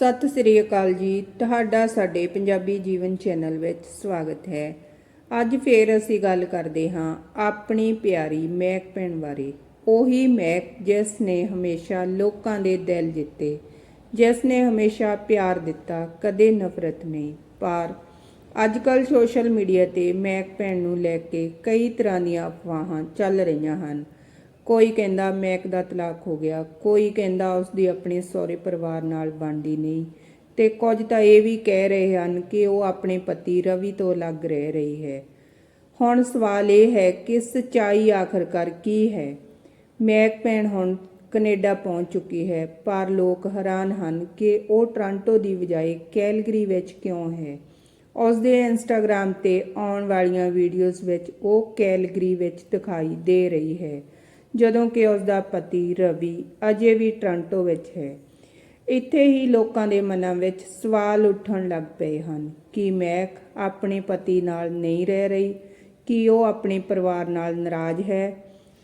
ਸਤਿ ਸ੍ਰੀ ਅਕਾਲ ਜੀ। ਤੁਹਾਡਾ ਸਾਡੇ ਪੰਜਾਬੀ ਜੀਵਨ ਚੈਨਲ ਵਿੱਚ ਸਵਾਗਤ ਹੈ। ਅੱਜ ਫੇਰ ਅਸੀਂ ਗੱਲ ਕਰਦੇ ਹਾਂ ਆਪਣੀ ਪਿਆਰੀ ਮੈਕ ਭੈਣ ਬਾਰੇ। ਉਹੀ ਮਹਿਕ ਜਿਸ ਨੇ ਹਮੇਸ਼ਾ ਲੋਕਾਂ ਦੇ ਦਿਲ ਜਿੱਤੇ, ਜਿਸ ਨੇ ਹਮੇਸ਼ਾ ਪਿਆਰ ਦਿੱਤਾ, ਕਦੇ ਨਫ਼ਰਤ ਨਹੀਂ। ਪਰ ਅੱਜ ਕੱਲ ਸੋਸ਼ਲ ਮੀਡੀਆ ਤੇ ਮੈਕ ਭੈਣ ਨੂੰ ਲੈ ਕੇ ਕਈ ਤਰ੍ਹਾਂ ਦੀਆਂ ਅਫਵਾਹਾਂ ਚੱਲ ਰਹੀਆਂ ਹਨ। ਕੋਈ ਕਹਿੰਦਾ ਮੈਕ ਦਾ ਤਲਾਕ ਹੋ ਗਿਆ, ਕੋਈ ਕਹਿੰਦਾ ਉਸ ਦੀ ਆਪਣੇ ਸਹੁਰੇ ਪਰਿਵਾਰ ਨਾਲ ਬਣਦੀ ਨਹੀਂ। ਤੇ ਕੁਝ ਤਾਂ ਇਹ ਵੀ ਕਹਿ ਰਹੇ ਹਨ ਕਿ ਉਹ ਆਪਣੇ ਪਤੀ ਰਵੀ ਤੋਂ ਅਲੱਗ ਰਹਿ ਰਹੀ ਹੈ। ਹੁਣ ਸਵਾਲ ਇਹ ਹੈ ਕਿ ਸਚਾਈ ਆਖਰਕਾਰ ਕੀ ਹੈ? ਮੈਕ ਭੈਣ ਹੁਣ ਕੈਨੇਡਾ ਪਹੁੰਚ ਚੁੱਕੀ ਹੈ, ਪਰ ਲੋਕ ਹੈਰਾਨ ਹਨ ਕਿ ਉਹ ਟ੍ਰਾਂਟੋ ਦੀ ਬਜਾਏ ਕੈਲਗਰੀ ਵਿੱਚ ਕਿਉਂ ਹੈ। ਉਸ ਦੇ ਇੰਸਟਾਗ੍ਰam ਤੇ ਆਉਣ ਵਾਲੀਆਂ ਵੀਡੀਓਜ਼ ਵਿੱਚ ਉਹ ਕੈਲਗਰੀ ਵਿੱਚ ਦਿਖਾਈ ਦੇ ਰਹੀ ਹੈ। ਜਦੋਂ ਕਿ ਉਸ ਦਾ ਪਤੀ ਰਵੀ ਅਜੇ ਵੀ ਟ੍ਰਾਂਟੋ ਵਿੱਚ ਹੈ। ਇੱਥੇ ਹੀ ਲੋਕਾਂ ਦੇ ਮਨਾਂ ਵਿੱਚ ਸਵਾਲ ਉੱਠਣ ਲੱਗ ਪਏ ਹਨ ਕਿ ਮੈਕ ਆਪਣੇ ਪਤੀ ਨਾਲ ਨਹੀਂ ਰਹਿ ਰਹੀ, ਕਿ ਉਹ ਆਪਣੇ ਪਰਿਵਾਰ ਨਾਲ ਨਾਰਾਜ਼ ਹੈ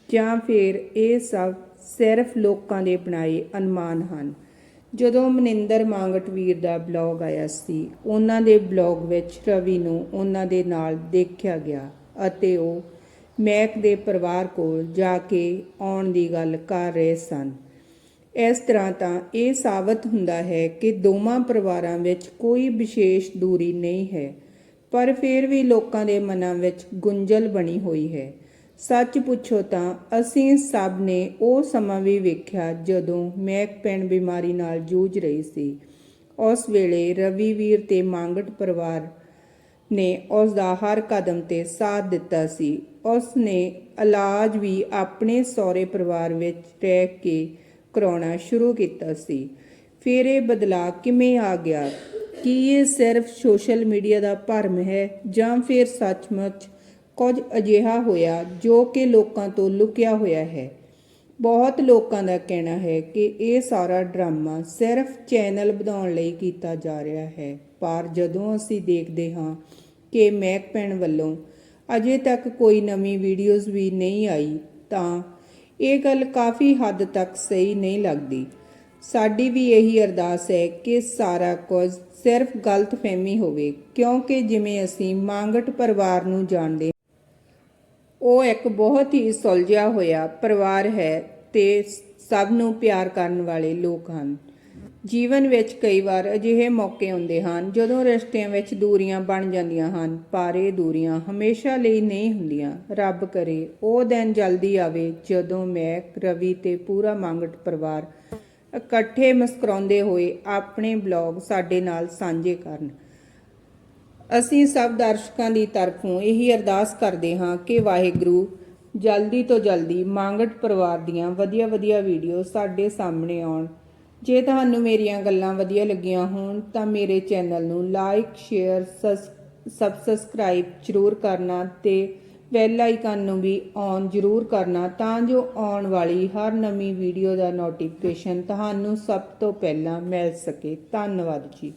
ਜਾਂ ਫਿਰ ਇਹ ਸਭ ਸਿਰਫ ਲੋਕਾਂ ਦੇ ਬਣਾਏ ਅਨੁਮਾਨ ਹਨ। ਜਦੋਂ ਮਨਿੰਦਰ ਮਾਂਗਟ ਦਾ ਬਲੌਗ ਆਇਆ ਸੀ, ਉਹਨਾਂ ਦੇ ਬਲੌਗ ਵਿੱਚ ਰਵੀ ਨੂੰ ਉਹਨਾਂ ਦੇ ਨਾਲ ਦੇਖਿਆ ਗਿਆ ਅਤੇ ਉਹ ਮੈਕ ਦੇ ਪਰਿਵਾਰ ਕੋਲ ਜਾ ਕੇ ਆਉਣ ਦੀ ਗੱਲ ਕਰ ਰਹੇ ਸਨ। ਇਸ ਤਰ੍ਹਾਂ ਤਾਂ ਇਹ ਸਾਬਤ ਹੁੰਦਾ ਹੈ ਕਿ ਦੋਵਾਂ ਪਰਿਵਾਰਾਂ ਵਿੱਚ ਕੋਈ ਵਿਸ਼ੇਸ਼ ਦੂਰੀ ਨਹੀਂ ਹੈ, ਪਰ ਫਿਰ ਵੀ ਲੋਕਾਂ ਦੇ ਮਨਾਂ ਵਿੱਚ ਗੁੰਝਲ ਬਣੀ ਹੋਈ ਹੈ। ਸੱਚ ਪੁੱਛੋ ਤਾਂ ਅਸੀਂ ਸਭ ਨੇ ਉਹ ਸਮਾਂ ਵੀ ਵੇਖਿਆ ਜਦੋਂ ਮੈਕ ਪੈਣ ਬਿਮਾਰੀ ਨਾਲ ਜੂਝ ਰਹੀ ਸੀ। ਉਸ ਵੇਲੇ ਰਵੀ ਵੀਰ ਤੇ ਮੰਗਟ ਪਰਿਵਾਰ ਨੇ ਉਸ ਦਾ ਹਰ ਕਦਮ ਤੇ ਸਾਥ ਦਿੱਤਾ ਸੀ। ਉਸ ਨੇ ਇਲਾਜ ਵੀ ਆਪਣੇ ਸਹੁਰੇ ਪਰਿਵਾਰ ਵਿੱਚ ਰਹਿ ਕੇ ਕਰਾਉਣਾ ਸ਼ੁਰੂ ਕੀਤਾ ਸੀ। ਫਿਰ ਇਹ ਬਦਲਾਅ ਕਿਵੇਂ ਆ ਗਿਆ? ਕੀ ਇਹ ਸਿਰਫ ਸੋਸ਼ਲ ਮੀਡੀਆ ਦਾ ਭਰਮ ਹੈ ਜਾਂ ਫਿਰ ਸੱਚਮੁੱਚ ਕੁਝ ਅਜਿਹਾ ਹੋਇਆ ਜੋ ਕਿ ਲੋਕਾਂ ਤੋਂ ਲੁਕਿਆ ਹੋਇਆ ਹੈ? ਬਹੁਤ ਲੋਕਾਂ ਦਾ ਕਹਿਣਾ ਹੈ ਕਿ ਇਹ ਸਾਰਾ ਡਰਾਮਾ ਸਿਰਫ ਚੈਨਲ ਵਧਾਉਣ ਲਈ ਕੀਤਾ ਜਾ ਰਿਹਾ ਹੈ। ਪਰ ਜਦੋਂ ਅਸੀਂ ਦੇਖਦੇ ਹਾਂ ਕਿ ਮੈਕ ਵੱਲੋਂ ਅਜੇ ਤੱਕ ਕੋਈ ਨਵੀਂ ਵੀਡੀਓਜ਼ ਵੀ ਨਹੀਂ ਆਈ ਤਾਂ ਇਹ ਗੱਲ ਕਾਫੀ ਹੱਦ ਤੱਕ ਸਹੀ ਨਹੀਂ ਲੱਗਦੀ। ਸਾਡੀ ਵੀ ਇਹੀ ਅਰਦਾਸ ਹੈ ਕਿ ਸਾਰਾ ਕੁਝ ਸਿਰਫ ਗਲਤਫਹਿਮੀ ਹੋਵੇ, ਕਿਉਂਕਿ ਜਿਵੇਂ ਅਸੀਂ ਮੰਗਟ ਪਰਿਵਾਰ ਨੂੰ ਜਾਣਦੇ ਉਹ ਇੱਕ ਬਹੁਤ ਹੀ ਸੁਲਝਿਆ ਹੋਇਆ ਪਰਿਵਾਰ ਹੈ ਤੇ ਸਭ ਨੂੰ ਪਿਆਰ ਕਰਨ ਵਾਲੇ ਲੋਕ ਹਨ। ਜੀਵਨ ਵਿੱਚ ਕਈ ਵਾਰ ਅਜਿਹੇ ਮੌਕੇ ਆਉਂਦੇ ਹਨ, ਜਦੋਂ ਰਿਸ਼ਤਿਆਂ ਵਿੱਚ ਦੂਰੀਆਂ ਬਣ ਜਾਂਦੀਆਂ ਹਨ, ਪਰ ਇਹ ਦੂਰੀਆਂ ਹਮੇਸ਼ਾ ਲਈ ਨਹੀਂ ਹੁੰਦੀਆਂ। ਰੱਬ ਕਰੇ, ਉਹ ਦਿਨ ਜਲਦੀ ਆਵੇ ਜਦੋਂ ਮੈਂ ਰਵੀ ਤੇ ਪੂਰਾ ਮੰਗਟ ਪਰਿਵਾਰ ਇਕੱਠੇ ਮੁਸਕਰਾਉਂਦੇ ਹੋਏ ਆਪਣੇ ਬਲੌਗ ਸਾਡੇ ਨਾਲ ਸਾਂਝੇ ਕਰਨ। ਅਸੀਂ ਸਭ ਦਰਸ਼ਕਾਂ ਦੀ ਤਰਫੋਂ ਇਹੀ ਅਰਦਾਸ ਕਰਦੇ ਹਾਂ ਕਿ ਵਾਹਿਗੁਰੂ ਜਲਦੀ ਤੋਂ ਜਲਦੀ ਮੰਗਟ ਪਰਿਵਾਰ ਦੀਆਂ ਵਧੀਆ ਵਧੀਆ ਵੀਡੀਓ ਸਾਡੇ ਸਾਹਮਣੇ ਆਉਣ। ਜੇ ਤੁਹਾਨੂੰ ਮੇਰੀਆਂ ਗੱਲਾਂ ਵਧੀਆ ਲੱਗੀਆਂ ਹੋਣ ਤਾਂ ਮੇਰੇ ਚੈਨਲ ਨੂੰ ਲਾਈਕ, ਸ਼ੇਅਰ ਸਬਸਕ੍ਰਾਈਬ ਜ਼ਰੂਰ ਕਰਨਾ ਤੇ ਬੈਲ ਆਈਕਨ ਨੂੰ ਵੀ ਔਨ ਜ਼ਰੂਰ ਕਰਨਾ ਤਾਂ ਜੋ ਆਉਣ ਵਾਲੀ ਹਰ ਨਵੀਂ ਵੀਡੀਓ ਦਾ ਨੋਟੀਫਿਕੇਸ਼ਨ ਤੁਹਾਨੂੰ ਸਭ ਤੋਂ ਪਹਿਲਾਂ ਮਿਲ ਸਕੇ। ਧੰਨਵਾਦ ਜੀ।